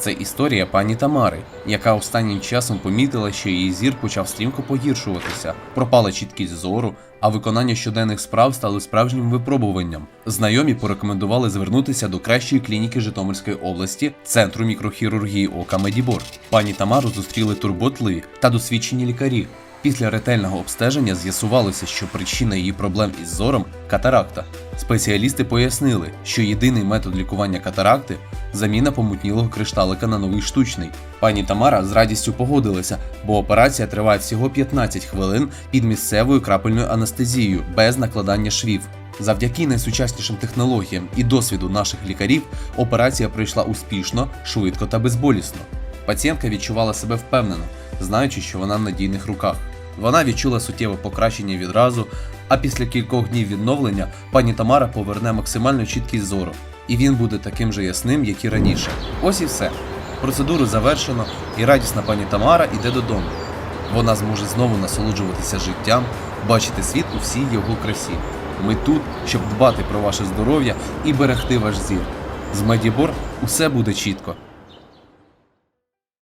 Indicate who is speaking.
Speaker 1: Це історія пані Тамари, яка останнім часом помітила, що її зір почав стрімко погіршуватися, пропала чіткість зору, а виконання щоденних справ стали справжнім випробуванням. Знайомі порекомендували звернутися до кращої клініки Житомирської області, центру мікрохірургії ока Медібор. Пані Тамару зустріли турботливі та досвідчені лікарі. Після ретельного обстеження з'ясувалося, що причина її проблем із зором катаракта. Спеціалісти пояснили, що єдиний метод лікування катаракти заміна помутнілого кришталика на новий штучний. Пані Тамара з радістю погодилася, бо операція триває всього 15 хвилин під місцевою крапельною анестезією без накладання швів. Завдяки найсучаснішим технологіям і досвіду наших лікарів операція пройшла успішно, швидко та безболісно. Пацієнтка відчувала себе впевнено, знаючи, що вона в надійних руках. Вона відчула суттєве покращення відразу, а після кількох днів відновлення пані Тамара поверне максимальну чіткість зору, і він буде таким же ясним, як і раніше. Ось і все. Процедуру завершено, і радісна пані Тамара йде додому. Вона зможе знову насолоджуватися життям, бачити світ у всій його красі. Ми тут, щоб дбати про ваше здоров'я і берегти ваш зір. З Медібор усе буде чітко.